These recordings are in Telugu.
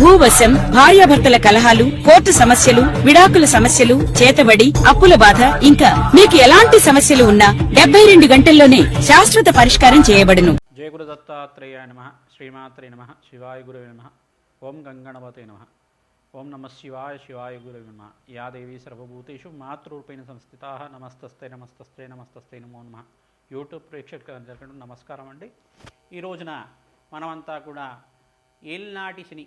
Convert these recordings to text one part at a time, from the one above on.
భూవశం భార్యాభర్తల కలహాలు కోర్టు సమస్యలు విడాకుల సమస్యలు చేతబడి అప్పుల బాధ ఇంకా మీకు ఎలాంటి సమస్యలు ఉన్నా డెబ్బై రెండు గంటల్లోనే శాశ్వత పరిష్కారం చేయబడును. జయ గురు దత్తాత్రేయ నమ. శ్రీమాత్రే నమ. శివాయ గురువే నమ. ఓం గంగణపతే నమ. ఓం నమ శివాయ శివాయ గురువే నమ. యా దేవి సర్వభూతేషు మాతృరూపేణ సంస్థితా. నమస్తస్తే నమస్తస్తే నమస్తస్తే నమో నమ. యూట్యూబ్ ప్రేక్షకులందరికీ నమస్కారం అండి. ఈ రోజున మనమంతా కూడా ఏల్నాటి శని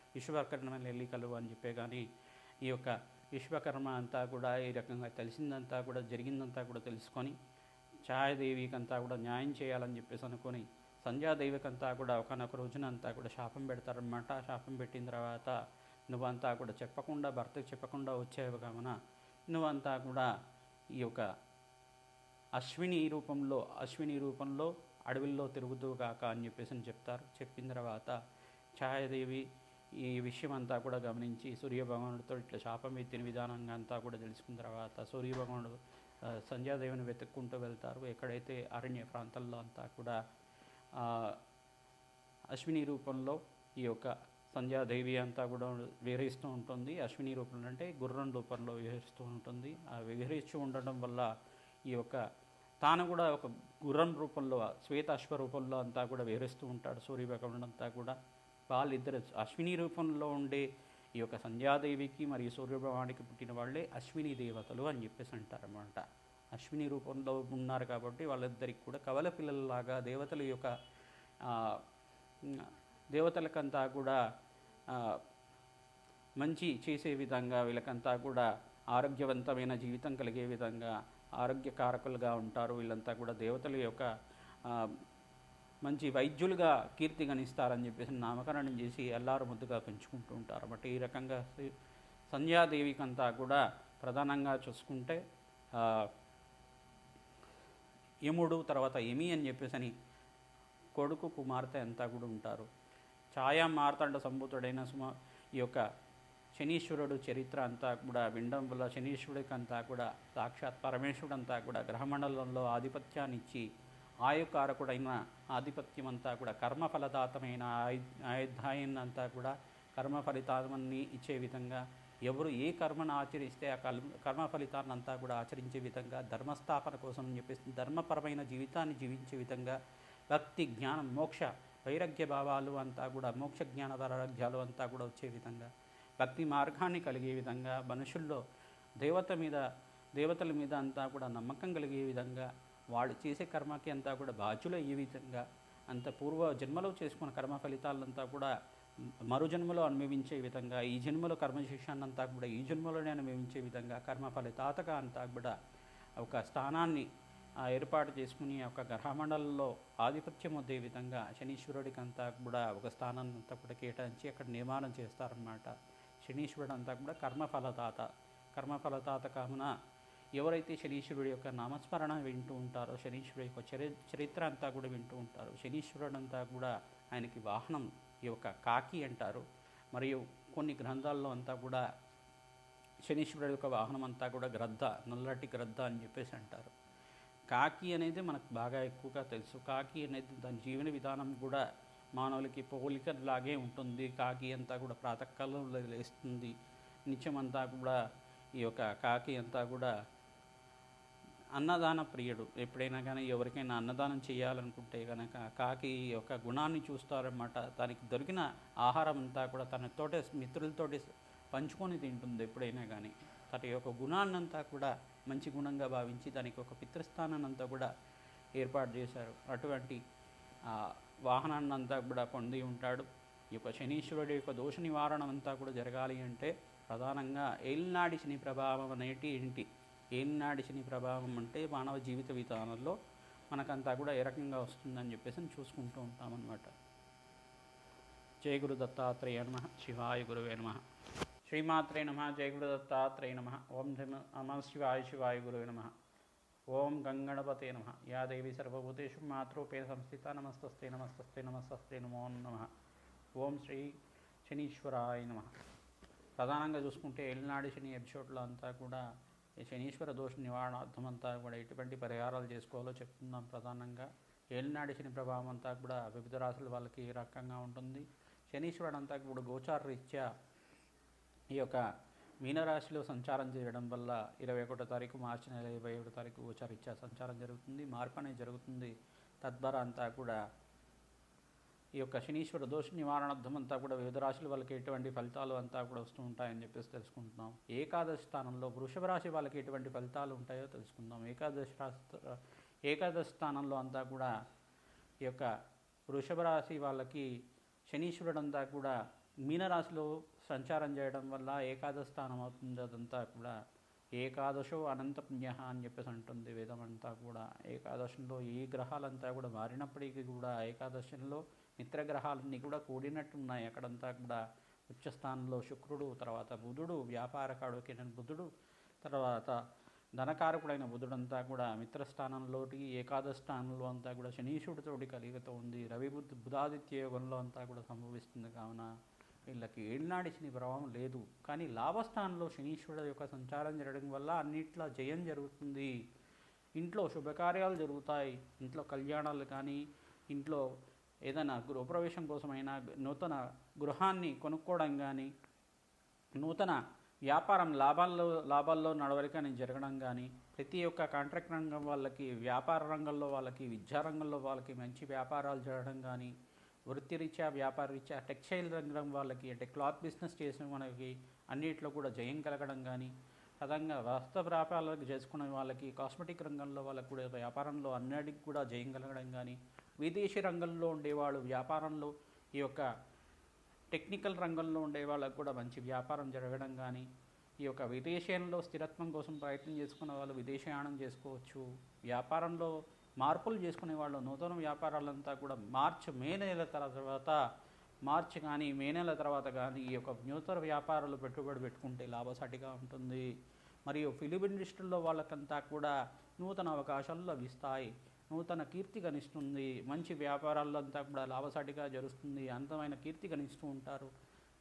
విశ్వకర్మ వెళ్ళి కలువు అని చెప్పే కానీ ఈ యొక్క విశ్వకర్మ అంతా కూడా ఈ రకంగా తెలిసిందంతా కూడా జరిగిందంతా కూడా తెలుసుకొని ఛాయాదేవికంతా కూడా న్యాయం చేయాలని చెప్పేసి అనుకొని సంధ్యాదేవికంతా కూడా ఒకనొక రోజున అంతా కూడా శాపం పెడతారనమాట శాపం పెట్టిన తర్వాత నువ్వంతా కూడా చెప్పకుండా భర్తకు చెప్పకుండా వచ్చేవి కావున నువ్వంతా కూడా ఈ యొక్క అశ్విని రూపంలో అశ్విని రూపంలో అడవిల్లో తిరుగుతూ కాక అని చెప్పేసి అని చెప్తారు. చెప్పిన తర్వాత ఛాయాదేవి ఈ విషయం అంతా కూడా గమనించి సూర్యభగవానుడితో ఇట్లా శాపం ఎత్తిన విధానంగా అంతా కూడా తెలుసుకున్న తర్వాత సూర్యభగవానుడు సంధ్యాదేవిని వెతుక్కుంటూ వెళ్తారు. ఎక్కడైతే అరణ్య ప్రాంతాల్లో అంతా కూడా అశ్విని రూపంలో ఈ యొక్క సంధ్యాదేవి అంతా కూడా విహరిస్తూ ఉంటుంది. అశ్విని రూపంలో అంటే గుర్రం రూపంలో విహరిస్తూ ఉంటుంది. ఆ విహరిస్తూ ఉండడం వల్ల ఈ యొక్క తాను కూడా ఒక గుర్రం రూపంలో శ్వేతాశ్వ రూపంలో అంతా కూడా విహరిస్తూ ఉంటాడు సూర్యభగవానుడు అంతా కూడా. వాళ్ళిద్దరు అశ్విని రూపంలో ఉండే ఈ యొక్క సంధ్యాదేవికి మరియు సూర్యభగవానికి పుట్టిన వాళ్ళే అశ్విని దేవతలు అని చెప్పేసి అంటారన్నమాట. అశ్విని రూపంలో ఉన్నారు కాబట్టి వాళ్ళిద్దరికి కూడా కవల పిల్లలలాగా దేవతల యొక్క దేవతలకంతా కూడా మంచి చేసే విధంగా వీళ్ళకంతా కూడా ఆరోగ్యవంతమైన జీవితం కలిగే విధంగా ఆరోగ్యకారకులుగా ఉంటారు. వీళ్ళంతా కూడా దేవతల యొక్క మంచి వైద్యులుగా కీర్తి గణిస్తారని చెప్పేసి నామకరణం చేసి ఎల్లారు ముద్దుగా పెంచుకుంటూ ఉంటారు. బట్ ఈ రకంగా సంధ్యాదేవికంతా కూడా ప్రధానంగా చూసుకుంటే యముడు తర్వాత ఎమి అని చెప్పేసి అని కొడుకు కుమార్తె అంతా కూడా ఉంటారు. ఛాయా మార్తాండ సంభూతుడైన సుమ ఈ యొక్క శనీశ్వరుడు చరిత్ర అంతా కూడా వినడం వల్ల శనీశ్వరుడికి అంతా కూడా సాక్షాత్ పరమేశ్వరుడు అంతా కూడా గ్రహమండలంలో ఆధిపత్యాన్ని ఇచ్చి ఆయుకారకుడైన ఆధిపత్యం అంతా కూడా కర్మ ఫలదాతమైన ఆయు ఆయుధాయాన్ని అంతా కూడా కర్మ ఫలితాన్ని ఇచ్చే విధంగా ఎవరు ఏ కర్మను ఆచరిస్తే ఆ కర్మ కర్మ ఫలితాన్ని అంతా కూడా ఆచరించే విధంగా ధర్మస్థాపన కోసం అని చెప్పేసి ధర్మపరమైన జీవితాన్ని జీవించే విధంగా భక్తి జ్ఞానం మోక్ష వైరాగ్య భావాలు అంతా కూడా మోక్ష జ్ఞాన వైరాగ్యాలు అంతా కూడా వచ్చే విధంగా భక్తి మార్గాన్ని కలిగే విధంగా మనుషుల్లో దేవత మీద దేవతల మీద అంతా కూడా నమ్మకం కలిగే విధంగా వాళ్ళు చేసే కర్మకి అంతా కూడా బాధ్యులు ఈ విధంగా. అంత పూర్వ జన్మలో చేసుకున్న కర్మ ఫలితాలంతా కూడా మరు జన్మలో అనుభవించే విధంగా ఈ జన్మలో కర్మశేషాన్నంతా కూడా ఈ జన్మలోనే అనుభవించే విధంగా కర్మ ఫలితాతగా అంతా కూడా ఒక స్థానాన్ని ఏర్పాటు చేసుకుని ఒక గ్రహమండలంలో ఆధిపత్యం వద్దే విధంగా శనీశ్వరుడికి అంతా కూడా ఒక స్థానాన్ని అంతా కూడా కేటాయించి అక్కడ నిర్మాణం చేస్తారన్నమాట. శనీశ్వరుడు అంతా కూడా కర్మఫలదాత. కర్మఫలదాత కావున ఎవరైతే శనీశ్వరుడి యొక్క నామస్మరణ వింటూ ఉంటారో శనీశ్వరుడి యొక్క చరి చరిత్ర అంతా కూడా వింటూ ఉంటారు. శనీశ్వరుడు అంతా కూడా ఆయనకి వాహనం ఈ యొక్క కాకి అంటారు. మరియు కొన్ని గ్రంథాల్లో అంతా కూడా శనీశ్వరుడు యొక్క వాహనం అంతా కూడా గ్రద్ద నల్లటి గ్రద్ద అని చెప్పేసి అంటారు. కాకి అనేది మనకు బాగా ఎక్కువగా తెలుసు. కాకి అనేది దాని జీవన విధానం కూడా మానవులకి పోలికలాగే ఉంటుంది. కాకి అంతా కూడా ప్రాతకాలంలో లేస్తుంది. నిత్యం అంతా కూడా ఈ యొక్క కాకి అంతా కూడా అన్నదాన ప్రియుడు. ఎప్పుడైనా కానీ ఎవరికైనా అన్నదానం చేయాలనుకుంటే కనుక కాకి యొక్క గుణాన్ని చూస్తారన్నమాట. దానికి దొరికిన ఆహారం అంతా కూడా తనతోటే మిత్రులతోటి పంచుకొని తింటుంది ఎప్పుడైనా కానీ తన యొక్క గుణాన్ని అంతా కూడా మంచి గుణంగా భావించి దానికి ఒక పితృస్థానాన్నంతా కూడా ఏర్పాటు చేశారు. అటువంటి వాహనాన్నంతా వాహనాన్ని అంతా కూడా పొంది ఉంటాడు. ఈ యొక్క శనీశ్వరుడి యొక్క దోష నివారణ అంతా కూడా జరగాలి అంటే ప్రధానంగా ఏలినాడి శని ప్రభావం అనేటి ఏంటి? ఏలినాడి శని ప్రభావం అంటే మానవ జీవిత విధానంలో మనకంతా కూడా ఏ రకంగా వస్తుందని చెప్పేసి చూసుకుంటూ ఉంటామన్నమాట. జయ గురు దత్తాత్రేయ నమ శివాయ గురువే నమ. శ్రీమాత్రే నమ జయ గురు దత్తాత్రేయ నమ. ఓం నమ శివాయ శివాయ గురువే నమ. ఓం గంగణపతే నమ. యా దేవి సర్వభూతేషు మాతృపే సంస్థిత నమస్తస్తే నమస్తస్తే నమస్తస్తే నమో నమ. ఓం శ్రీ శనీశ్వరాయ నమ. ప్రధానంగా చూసుకుంటే ఎల్నాడి శని ఎపిసోడ్లో అంతా కూడా శనీశ్వర దోష నివారణార్థం అంతా కూడా ఎటువంటి పరిహారాలు చేసుకోవాలో చెప్తున్నాం ప్రధానంగా. ఏలినాడి శని ప్రభావం అంతా కూడా వివిధ రాశుల వాళ్ళకి ఏ రకంగా ఉంటుంది? శనీశ్వరుడు అంతా కూడా గోచార రీత్యా ఈ యొక్క మీనరాశిలో సంచారం చేయడం వల్ల ఇరవై ఒకటో తారీఖు మార్చి నెల ఇరవై ఒకటో తారీఖు గోచారీత్యా సంచారం జరుగుతుంది. మార్పు అనేది జరుగుతుంది. తద్వారా అంతా కూడా ఈ యొక్క శనీశ్వర దోష నివారణార్థం అంతా కూడా వివిధ రాశుల వాళ్ళకి ఎటువంటి ఫలితాలు అంతా కూడా వస్తూ ఉంటాయని చెప్పేసి తెలుసుకుంటున్నాం. ఏకాదశి స్థానంలో వృషభ రాశి వాళ్ళకి ఎటువంటి ఫలితాలు ఉంటాయో తెలుసుకుందాం. ఏకాదశి రాశి ఏకాదశి స్థానంలో అంతా కూడా ఈ యొక్క వృషభ రాశి వాళ్ళకి శనీశ్వరుడు అంతా కూడా మీనరాశిలో సంచారం చేయడం వల్ల ఏకాదశ స్థానం అవుతుంది అదంతా కూడా ఏకాదశో అనంత పుణ్య అని చెప్పేసి అంటుంది వేదం అంతా కూడా. ఏకాదశంలో ఈ గ్రహాలంతా కూడా మారినప్పటికీ కూడా ఏకాదశంలో మిత్రగ్రహాలన్నీ కూడా కూడినట్టున్నాయి. అక్కడంతా కూడా ఉచ్చస్థానంలో శుక్రుడు తర్వాత బుధుడు వ్యాపారకాడుకైన బుధుడు తర్వాత ధనకారకుడైన బుధుడంతా కూడా మిత్రస్థానంలోటి ఏకాదశ స్థానంలో అంతా కూడా శనీశుడితోటి కలిగితో ఉంది. రవి బుద్ధ బుధాదిత్య యోగంలో అంతా కూడా సంభవిస్తుంది కావున వీళ్ళకి ఏళ్ళనాడి శని ప్రభావం లేదు. కానీ లాభస్థానంలో శనీశ్వరుడు యొక్క సంచారం జరగడం వల్ల అన్నిట్లో జయం జరుగుతుంది. ఇంట్లో శుభకార్యాలు జరుగుతాయి. ఇంట్లో కళ్యాణాలు కానీ ఇంట్లో ఏదైనా గృహప్రవేశం కోసమైనా నూతన గృహాన్ని కొనుక్కోవడం కానీ నూతన వ్యాపారం లాభాల్లో లాభాల్లో నడవడికని జరగడం కానీ ప్రతి ఒక్క కాంట్రాక్ట్ రంగం వాళ్ళకి వ్యాపార రంగంలో వాళ్ళకి విద్యారంగంలో వాళ్ళకి మంచి వ్యాపారాలు జరగడం కానీ వృత్తిరీత్యా వ్యాపార రీత్యా టెక్స్టైల్ రంగం వాళ్ళకి అంటే క్లాత్ బిజినెస్ చేసిన మనకి అన్నిట్లో కూడా జయం కలగడం కానీ అదంగా వస్త్ర వ్యాపారాలకు చేసుకునే వాళ్ళకి కాస్మెటిక్ రంగంలో వాళ్ళకి కూడా వ్యాపారంలో అన్నిటికి కూడా జయం కలగడం కానీ విదేశీ రంగంలో ఉండేవాళ్ళు వ్యాపారంలో ఈ యొక్క టెక్నికల్ రంగంలో ఉండే వాళ్ళకు కూడా మంచి వ్యాపారం జరగడం కానీ ఈ యొక్క విదేశీయంలో స్థిరత్వం కోసం ప్రయత్నం చేసుకునే వాళ్ళు విదేశయానం చేసుకోవచ్చు. వ్యాపారంలో మార్పులు చేసుకునే వాళ్ళు నూతన వ్యాపారాలంతా కూడా మార్చ్ మే నెల తర్వాత మార్చ్ కానీ మే నెల తర్వాత కానీ ఈ యొక్క నూతన వ్యాపారాలు పెట్టుబడి పెట్టుకుంటే లాభసాటిగా ఉంటుంది. మరియు ఫిలిం ఇండస్ట్రీలో వాళ్ళకంతా కూడా నూతన అవకాశాలు లభిస్తాయి. నూతన కీర్తి గణిస్తుంది మంచి వ్యాపారాల్లో అంతా కూడా లాభసాటిగా జరుగుతుంది. అందమైన కీర్తి గణిస్తూ ఉంటారు.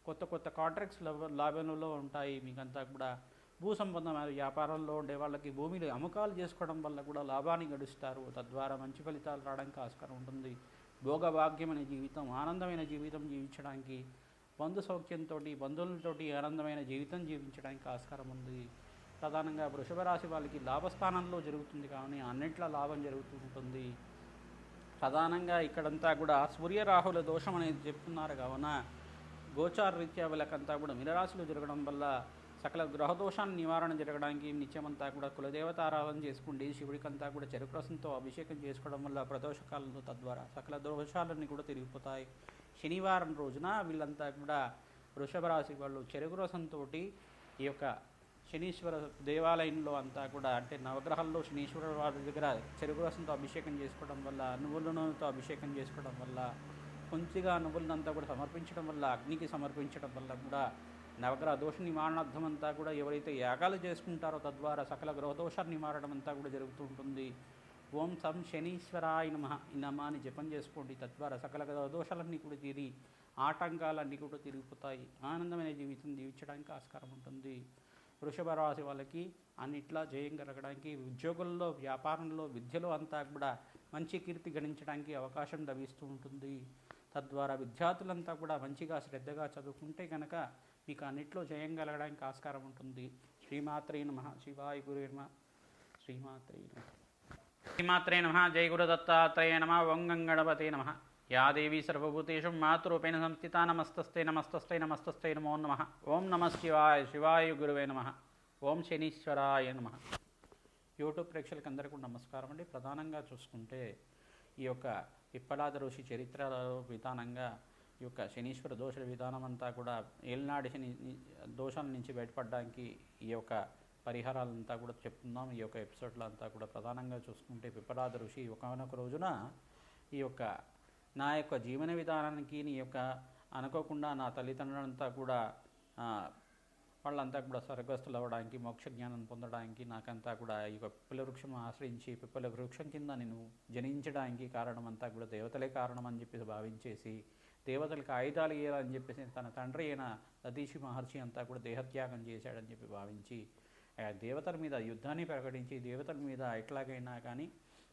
కొత్త కొత్త కాంట్రాక్ట్స్ లాభంలో ఉంటాయి. మీకంతా కూడా భూ సంబంధమైన వ్యాపారంలో ఉండే వాళ్ళకి భూమిని అమ్మకాలు చేసుకోవడం వల్ల కూడా లాభాన్ని గడుస్తారు. తద్వారా మంచి ఫలితాలు రావడానికి ఆస్కారం ఉంటుంది. భోగభాగ్యమైన జీవితం ఆనందమైన జీవితం జీవించడానికి బంధు సౌఖ్యంతో బంధువులతోటి ఆనందమైన జీవితం జీవించడానికి ఆస్కారం ఉంది. ప్రధానంగా వృషభ రాశి వాళ్ళకి లాభస్థానంలో జరుగుతుంది కానీ అన్నింటిలో లాభం జరుగుతూ ఉంటుంది. ప్రధానంగా ఇక్కడంతా కూడా సూర్యరాహుల దోషం అనేది చెప్తున్నారు కావున గోచార రీత్యా వీళ్ళకంతా కూడా మినరాశులు జరగడం వల్ల సకల గ్రహదోషాన్ని నివారణ జరగడానికి నిత్యమంతా కూడా కులదేవత ఆరాధన చేసుకోండి శివుడికంతా కూడా చెరుకు రసంతో అభిషేకం చేసుకోవడం వల్ల ప్రదోషకాలంలో తద్వారా సకల దోషాలన్నీ కూడా తిరిగిపోతాయి. శనివారం రోజున వీళ్ళంతా కూడా వృషభ రాశి వాళ్ళు చెరుకు రసంతో ఈ యొక్క శనీశ్వర దేవాలయంలో అంతా కూడా అంటే నవగ్రహాల్లో శనీశ్వర వారి దగ్గర చెరుకు రసంతో అభిషేకం చేసుకోవడం వల్ల నువ్వుల నూనెతో అభిషేకం చేసుకోవడం వల్ల కొంచెంగా నువ్వులనంతా కూడా సమర్పించడం వల్ల అగ్నికి సమర్పించడం వల్ల కూడా నవగ్రహ దోష నివారణార్థం అంతా కూడా ఎవరైతే యాగాలు చేసుకుంటారో తద్వారా సకల గ్రహదోష నివారణం అంతా కూడా జరుగుతూ ఉంటుంది. ఓం సం శనీశ్వరాయ నమ. ఈ నమాని జపం చేసుకోండి. తద్వారా సకల గ్రహదోషాలన్నీ కూడా తీరి ఆటంకాలన్నీ కూడా తిరిగిపోతాయి. ఆనందమైన జీవితం జీవించడానికి ఆస్కారం ఉంటుంది. వృషభ రాశి వాళ్ళకి అన్నిట్లా జయం కలగడానికి ఉద్యోగుల్లో వ్యాపారంలో విద్యలో అంతా కూడా మంచి కీర్తి గణించడానికి అవకాశం లభిస్తూ ఉంటుంది. తద్వారా విద్యార్థులంతా కూడా మంచిగా శ్రద్ధగా చదువుకుంటే కనుక మీకు అన్నిట్లో జయం కలగడానికి ఆస్కారం ఉంటుంది. శ్రీమాత్రే నమ. శివాయ గురుర్మ శ్రీమాత్రే నమ. శ్రీమాత్రే నమ. జయ గురు దత్తాత్రేయ నమ వంగం గణపతే నమ. యా దేవి సర్వభూతేషు మాతృపేణ సంస్థిత నమస్తస్తే నమస్తస్తే నమస్తస్తే నమో నమ. ఓం నమ శివాయ శివాయ గురువే నమ. ఓం శనీశ్వరాయ నమ. యూట్యూబ్ ప్రేక్షకులకందరికీ నమస్కారం అండి. ప్రధానంగా చూసుకుంటే ఈ యొక్క పిప్పలాద ఋషి చరిత్రలో విధానంగా ఈ యొక్క శనీశ్వర దోష విధానం అంతా కూడా ఏలినాడి శని దోషాల నుంచి బయటపడడానికి ఈ యొక్క పరిహారాలంతా కూడా చెప్తున్నాం. ఈ యొక్క ఎపిసోడ్లో అంతా కూడా ప్రధానంగా చూసుకుంటే పిప్పలాద ఋషి ఒకనొక రోజున ఈ యొక్క నా యొక్క జీవన విధానానికి నీ యొక్క అనుకోకుండా నా తల్లిదండ్రులంతా కూడా వాళ్ళంతా కూడా స్వర్గస్థులు అవ్వడానికి మోక్ష జ్ఞానం పొందడానికి నాకంతా కూడా ఈ యొక్క పిప్పల వృక్షం ఆశ్రయించి పిప్పల వృక్షం కింద నేను జనించడానికి కారణం అంతా కూడా దేవతలే కారణం అని చెప్పేసి భావించేసి దేవతలకు ఆయుధాలు ఇయ్యాలని చెప్పేసి తన తండ్రి అయిన సతీషి మహర్షి అంతా కూడా దేహత్యాగం చేశాడని చెప్పి భావించి ఆ దేవతల మీద యుద్ధాన్ని ప్రకటించి దేవతల మీద ఎట్లాగైనా కానీ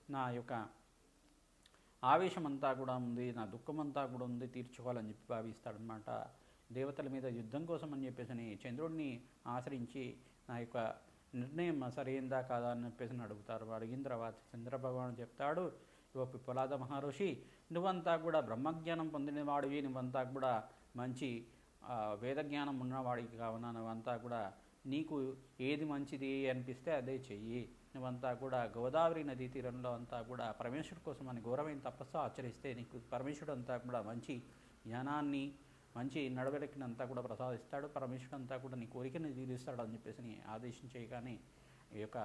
నా యొక్క ఆవేశమంతా కూడా ఉంది నా దుఃఖం అంతా కూడా ఉంది తీర్చుకోవాలని చెప్పి భావిస్తాడనమాట దేవతల మీద యుద్ధం కోసం అని చెప్పేసి చంద్రుడిని ఆశ్రయించి నా యొక్క నిర్ణయం సరైందా కాదా అని చెప్పేసి అడుగుతారు. అడిగిన తర్వాత చంద్రభగవాను చెప్తాడు ఓ పిప్పలాద మహర్షి నువ్వంతా కూడా బ్రహ్మజ్ఞానం పొందినవాడివి నువ్వంతా కూడా మంచి వేదజ్ఞానం ఉన్నవాడికి కావున నువ్వంతా కూడా నీకు ఏది మంచిది అనిపిస్తే అదే చెయ్యి. నువ్వంతా కూడా గోదావరి నదీ తీరంలో అంతా కూడా పరమేశ్వరుడు కోసం అని ఘోరమైన తపస్సు ఆచరిస్తే నీకు పరమేశ్వరుడు అంతా కూడా మంచి జ్ఞానాన్ని మంచి నడవడికని అంతా కూడా ప్రసాదిస్తాడు. పరమేశ్వరుడు అంతా కూడా నీ కోరికని తీరుస్తాడు అని చెప్పేసి ఆదేశించేయగానే ఈ యొక్క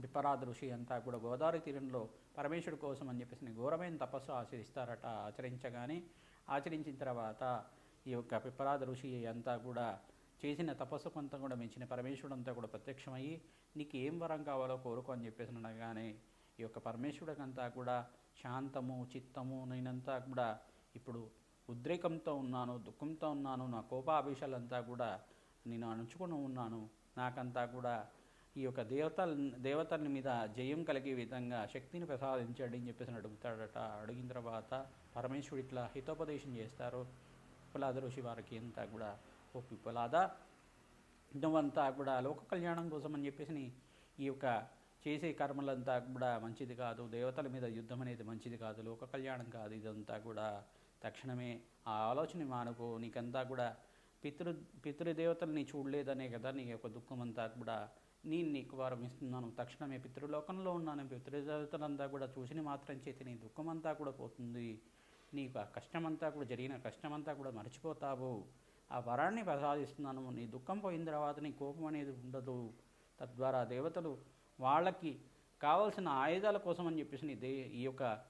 విపరాధ ఋషి అంతా కూడా గోదావరి తీరంలో పరమేశ్వరుడు కోసం అని చెప్పేసి ఘోరమైన తపస్సు ఆచరిస్తారట ఆచరించగానే ఆచరించిన తర్వాత ఈ యొక్క పిప్పరాధ ఋషి అంతా కూడా చేసిన తపస్సు కొంత కూడా మించిన పరమేశ్వరుడు అంతా కూడా ప్రత్యక్షమయ్యి నీకు ఏం వరం కావాలో కోరుకో అని చెప్పేసి అనగానే ఈ యొక్క పరమేశ్వరుడికంతా కూడా శాంతము చిత్తము నేనంతా కూడా ఇప్పుడు ఉద్రేకంతో ఉన్నాను దుఃఖంతో ఉన్నాను నా కోపాభిషాలంతా కూడా నేను అణుచుకుని ఉన్నాను నాకంతా కూడా ఈ యొక్క దేవత దేవతల మీద జయం కలిగే విధంగా శక్తిని ప్రసాదించండి అని చెప్పేసి అడుగుతాడట. అడిగిన తర్వాత పరమేశ్వరుడు ఇట్లా హితోపదేశం చేస్తారు. పిప్పలాద ఋషి వారికి అంతా కూడా ఓ పిప్పలాద నువ్వంతా కూడా లోక కళ్యాణం కోసం అని చెప్పేసి ఈ యొక్క చేసే కర్మలంతా కూడా మంచిది కాదు. దేవతల మీద యుద్ధం అనేది మంచిది కాదు. లోక కళ్యాణం కాదు. ఇదంతా కూడా తక్షణమే ఆ ఆలోచన మానుకో. నీకంతా కూడా పితృ పితృదేవతల్ని చూడలేదనే కదా నీ యొక్క దుఃఖం అంతా కూడా నేను నీకు వారం ఇస్తున్నాను. తక్షణమే పితృలోకంలో ఉన్నాను. పితృదేవతలంతా కూడా చూసిన మాత్రం చేతి నీ దుఃఖమంతా అంతా కూడా పోతుంది. నీకు ఆ కష్టమంతా కూడా జరిగిన కష్టమంతా కూడా మర్చిపోతావు. ఆ వరాన్ని ప్రసాదిస్తున్నాను. నీ దుఃఖం పోయిన తర్వాత నీ కోపం అనేది ఉండదు. తద్వారా దేవతలు వాళ్ళకి కావలసిన ఆయుధాల కోసం అని చెప్పేసి నీ దే ఈ యొక్క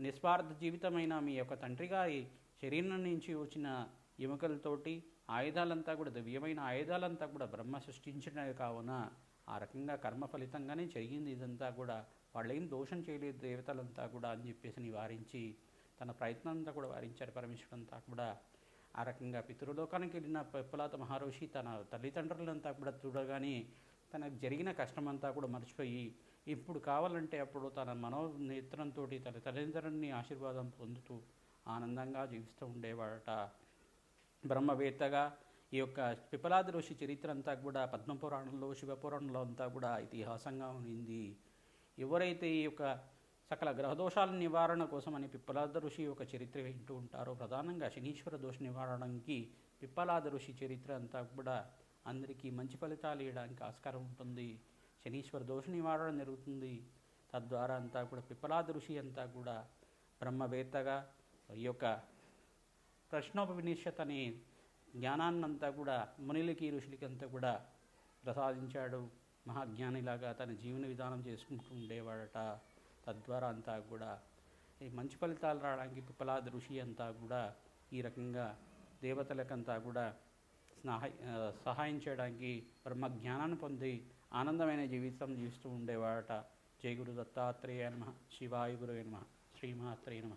నిస్వార్థ జీవితమైన మీ యొక్క తండ్రి గారి శరీరం నుంచి వచ్చిన ఎముకలతోటి ఆయుధాలంతా కూడా దివ్యమైన ఆయుధాలంతా కూడా బ్రహ్మ సృష్టించినవి కావున ఆ రకంగా కర్మ ఫలితంగానే జరిగింది ఇదంతా కూడా. వాళ్ళేం దోషం చేయలేదు దేవతలంతా కూడా అని చెప్పేసి నివారించి తన ప్రయత్నం అంతా కూడా వారించారు పరమేశ్వరుడు అంతా కూడా. ఆ రకంగా పితృలోకానికి వెళ్ళిన పిప్పలాత మహారోషి తన తల్లిదండ్రులంతా కూడా చూడగానే తనకు జరిగిన కష్టమంతా కూడా మర్చిపోయి ఇప్పుడు కావాలంటే అప్పుడు తన మనోనేత్రంతో తన తల్లిదండ్రులని ఆశీర్వాదం పొందుతూ ఆనందంగా జీవిస్తూ ఉండేవాడట. బ్రహ్మవేత్తగా ఈ యొక్క పిపలాది ఋషి చరిత్ర అంతా కూడా పద్మపురాణంలో శివపురాణంలో అంతా కూడా ఇతిహాసంగా ఉంది. ఎవరైతే ఈ యొక్క సకల గ్రహదోషాల నివారణ కోసమని పిప్పలాద ఋషి యొక్క చరిత్ర వింటూ ఉంటారో ప్రధానంగా శనీశ్వర దోష నివారణకి పిప్పలాద ఋషి చరిత్ర అంతా కూడా అందరికీ మంచి ఫలితాలు ఇవ్వడానికి ఆస్కారం ఉంటుంది. శనీశ్వర దోష నివారణ జరుగుతుంది. తద్వారా అంతా కూడా పిప్పలాద ఋషి అంతా కూడా బ్రహ్మవేత్తగా ఈ యొక్క ప్రశ్నోపనిషత్ అనే జ్ఞానాన్నంతా కూడా మునిలకి ఋషులకి అంతా కూడా ప్రసాదించాడు. మహాజ్ఞానిలాగా తన జీవన విధానం చేసుకుంటూ ఉండేవాడట. తద్వారా అంతా కూడా ఈ మంచి ఫలితాలు రావడానికి పిప్పలాద ఋషి అంతా కూడా ఈ రకంగా దేవతలకంతా కూడా సహాయ సహాయం చేయడానికి బ్రహ్మ జ్ఞానాన్ని పొంది ఆనందమైన జీవితం జీవిస్తూ ఉండేవాడట. జయ గురు దత్తాత్రేయ నమ. శివాయ గురు నమ. శ్రీమాత్రేయ నమ.